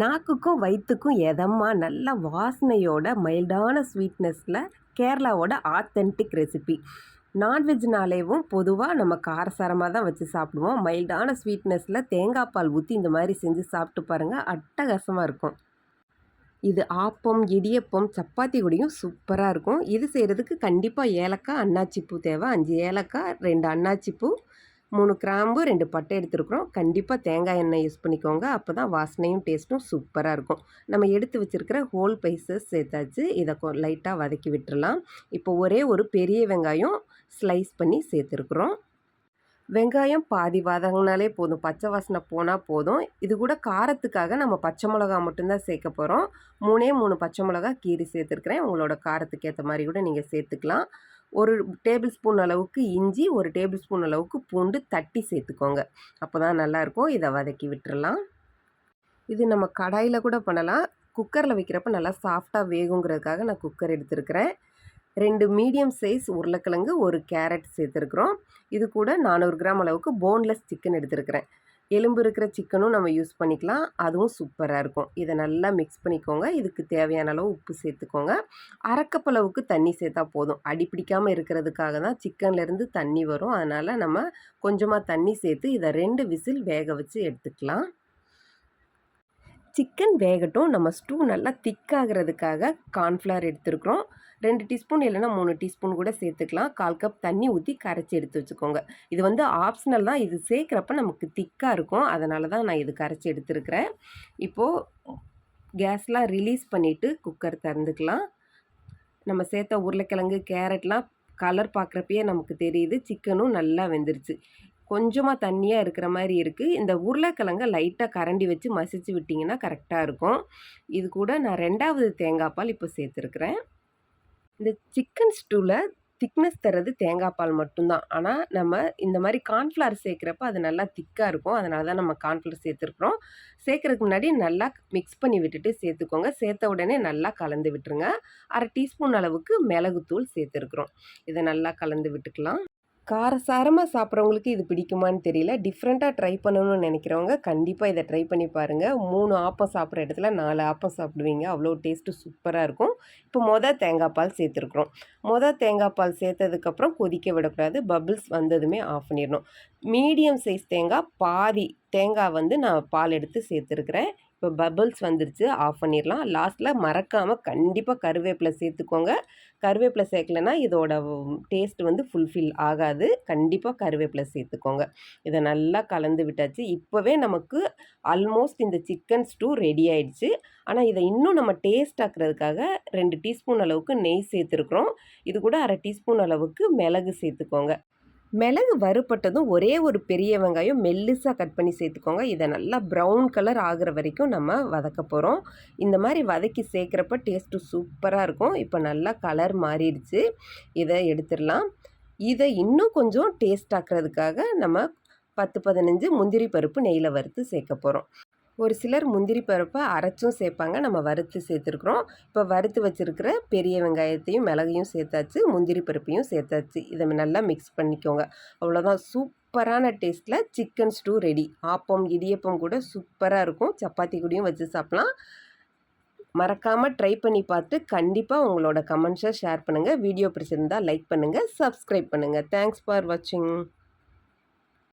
நாக்குக்கும் வயிற்றுக்கும் எதம்மா நல்ல வாசனையோட மைல்டான ஸ்வீட்னஸில் கேரளாவோட authentic recipe நான்வெஜ்னாலேவும் பொதுவாக நம்ம காரசாரமாக தான் வச்சு சாப்பிடுவோம். மைல்டான ஸ்வீட்னஸில் தேங்காய் பால் ஊற்றி இந்த மாதிரி செஞ்சு சாப்பிட்டு பாருங்கள் அட்டகாசமாக இருக்கும். இது ஆப்பம் இடியப்பம் சப்பாத்தி கூடயும் சூப்பராக இருக்கும். இது செய்கிறதுக்கு கண்டிப்பாக ஏலக்காய் அன்னாச்சிப்பூ தேவை. அஞ்சு ஏலக்காய் ரெண்டு அன்னாச்சிப்பூ மூணு கிராம்பு ரெண்டு பட்டை எடுத்துருக்குறோம். கண்டிப்பாக தேங்காய் எண்ணெய் யூஸ் பண்ணிக்கோங்க. அப்போ தான் வாசனையும் டேஸ்ட்டும் சூப்பராக இருக்கும். நம்ம எடுத்து வச்சுருக்கிற ஹோல் பைசஸ் சேர்த்தாச்சு. இதை லைட்டாக வதக்கி விட்டுறலாம். இப்போ ஒரே ஒரு பெரிய வெங்காயம் ஸ்லைஸ் பண்ணி சேர்த்துருக்குறோம். வெங்காயம் பாதி வதங்கினாலே போதும். பச்சை வாசனை போனால் போதும். இது கூட காரத்துக்காக நம்ம பச்சை மிளகா மட்டும்தான் சேர்க்க போகிறோம் மூணே மூணு பச்சை மிளகா கீரி சேர்த்துருக்குறேன். உங்களோட காரத்துக்கு ஏற்ற மாதிரி கூட நீங்கள் சேர்த்துக்கலாம். ஒரு டேபிள் ஸ்பூன் அளவுக்கு இஞ்சி ஒரு டேபிள் ஸ்பூன் அளவுக்கு பூண்டு தட்டி சேர்த்துக்கோங்க. அப்போ தான் நல்லாயிருக்கும். இதை வதக்கி விட்டுறலாம். இது நம்ம கடாயில் கூட பண்ணலாம். குக்கரில் வைக்கிறப்ப நல்லா சாஃப்டாக வேகுங்கிறதுக்காக நான் குக்கர் எடுத்துருக்கிறேன். ரெண்டு மீடியம் சைஸ் உருளைக்கிழங்கு ஒரு கேரட் சேர்த்துருக்குறோம். இது கூட நானூறு கிராம் அளவுக்கு போன்லெஸ் சிக்கன் எடுத்துருக்கிறேன். எலும்பு இருக்கிற சிக்கனும் நம்ம யூஸ் பண்ணிக்கலாம். அதுவும் சூப்பராக இருக்கும். இதை நல்லா மிக்ஸ் பண்ணிக்கோங்க. இதுக்கு தேவையான அளவு உப்பு சேர்த்துக்கோங்க. அரைக்கப்பளவுக்கு தண்ணி சேர்த்தா போதும். அடி பிடிக்காமல் இருக்கிறதுக்காக தான் சிக்கன்லேருந்து தண்ணி வரும். அதனால் நம்ம கொஞ்சமாக தண்ணி சேர்த்து இதை ரெண்டு விசில் வேக வச்சு எடுத்துக்கலாம். சிக்கன் வேகட்டும். நம்ம ஸ்டூ நல்லா திக்காகிறதுக்காக கார்ன்ஃப்ளவர் எடுத்துருக்குறோம். ரெண்டு டீஸ்பூன் இல்லைனா மூணு டீஸ்பூன் கூட சேர்த்துக்கலாம். கால் கப் தண்ணி ஊற்றி கரைச்சி எடுத்து வச்சுக்கோங்க. இது வந்து ஆப்ஷனல் தான். இது சேர்க்குறப்ப நமக்கு திக்காக இருக்கும். அதனால தான் நான் இது கரைச்சி எடுத்துருக்கிறேன். இப்போது கேஸ்லாம் ரிலீஸ் பண்ணிவிட்டு குக்கர் திறந்துக்கலாம். நம்ம சேர்த்த உருளைக்கிழங்கு கேரட்லாம் கலர் பார்க்குறப்பயே நமக்கு தெரியுது. சிக்கனும் நல்லா வெந்துருச்சு. கொஞ்சமாக தண்ணியாக இருக்கிற மாதிரி இருக்குது இந்த உருளைக்கிழங்கை லைட்டாக கரண்டி வச்சு மசிச்சு விட்டிங்கன்னா கரெக்டாக இருக்கும். இது கூட நான் ரெண்டாவது தேங்காய் பால் இப்போ சேர்த்துருக்குறேன். இந்த சிக்கன் ஸ்டூவில் திக்னஸ் தர்றது தேங்காய் பால் மட்டும்தான். ஆனால் நம்ம இந்த மாதிரி கார்ன்ஃப்ளவர் சேர்க்குறப்ப அது நல்லா திக்காக இருக்கும். அதனால தான் நம்ம கார்ன்ஃப்ளவர் சேர்த்துருக்குறோம். சேர்க்குறதுக்கு முன்னாடி நல்லா மிக்ஸ் பண்ணி விட்டுட்டு சேர்த்துக்கோங்க. சேர்த்த உடனே நல்லா கலந்து விட்டுருங்க. அரை டீஸ்பூன் அளவுக்கு மிளகுத்தூள் சேர்த்துருக்குறோம். இதை நல்லா கலந்து விட்டுக்கலாம். காரசாரமாக சாப்பிட்றவங்களுக்கு இது பிடிக்குமான்னு தெரியல. டிஃப்ரெண்ட்டாக ட்ரை பண்ணணும்னு நினைக்கிறவங்க கண்டிப்பாக இதை ட்ரை பண்ணி பாருங்கள் மூணு ஆப்பம் சாப்பிட்ற இடத்துல நாலு ஆப்பம் சாப்பிடுவீங்க. அவ்வளோ டேஸ்ட்டு சூப்பராக இருக்கும். இப்போ மொதல் தேங்காய் பால் சேர்த்துருக்குறோம். மொதல் தேங்காய் பால் சேர்த்ததுக்கப்புறம் கொதிக்க விடக்கூடாது. பபிள்ஸ் வந்ததுமே ஆஃப் பண்ணிடணும். மீடியம் சைஸ் தேங்காய் பாதி தேங்காய் வந்து நான் பால் எடுத்து சேர்த்துருக்குறேன். இப்போ பபிள்ஸ் வந்துருச்சு ஆஃப் பண்ணிடலாம். லாஸ்ட்டில் மறக்காமல் கண்டிப்பாக கருவேப்பிலை சேர்த்துக்கோங்க. கருவேப்பிலை சேர்க்கலனா இதோட டேஸ்ட் வந்து ஃபுல்ஃபில் ஆகாது. கண்டிப்பாக கருவேப்பிலை சேர்த்துக்கோங்க. இதை நல்லா கலந்து விட்டாச்சு. இப்போவே நமக்கு ஆல்மோஸ்ட் இந்த சிக்கன் ஸ்டூ ரெடி ஆயிடுச்சு. ஆனால் இதை இன்னும் நம்ம டேஸ்ட் ஆக்குறதுக்காக ரெண்டு டீஸ்பூன் அளவுக்கு நெய் சேர்த்துருக்குறோம். இது கூட அரை டீஸ்பூன் அளவுக்கு மிளகு சேர்த்துக்கோங்க. மிளகு வறுப்பட்டதும் ஒரே ஒரு பெரிய வெங்காயம் மெல்லுசாக கட் பண்ணி சேர்த்துக்கோங்க. இதை நல்லா ப்ரௌன் கலர் ஆகிற வரைக்கும் நம்ம வதக்க போகிறோம் இந்த மாதிரி வதக்கி சேர்க்குறப்ப டேஸ்ட்டு சூப்பராக இருக்கும். இப்போ நல்லா கலர் மாறிடுச்சு. இதை எடுத்துடலாம். இதை இன்னும் கொஞ்சம் டேஸ்ட் ஆக்கிறதுக்காக நம்ம பத்து பதினஞ்சு முந்திரி பருப்பு நெய்யில் வறுத்து சேர்க்க போகிறோம் ஒரு சிலர் முந்திரி பருப்பை அரைச்சும் சேர்ப்பாங்க. நம்ம வறுத்து சேர்த்துருக்குறோம். இப்போ வறுத்து வச்சுருக்கிற பெரிய வெங்காயத்தையும் மிளகையும் சேர்த்தாச்சு. முந்திரி பருப்பையும் சேர்த்தாச்சு. இதை நல்லா மிக்ஸ் பண்ணிக்கோங்க. அவ்வளோதான். சூப்பரான டேஸ்ட்டில் chicken stew ready appam idiyappam கூட சூப்பராக இருக்கும். சப்பாத்தி கூடயும் வச்சு சாப்பிட்லாம். மறக்காமல் ட்ரை பண்ணி பார்த்து கண்டிப்பாக உங்களோட கமெண்ட்ஸை ஷேர் பண்ணுங்கள் வீடியோ பிடிச்சிருந்தால் லைக் பண்ணுங்கள் சப்ஸ்கிரைப் பண்ணுங்கள் தேங்க்ஸ் ஃபார் வாட்சிங்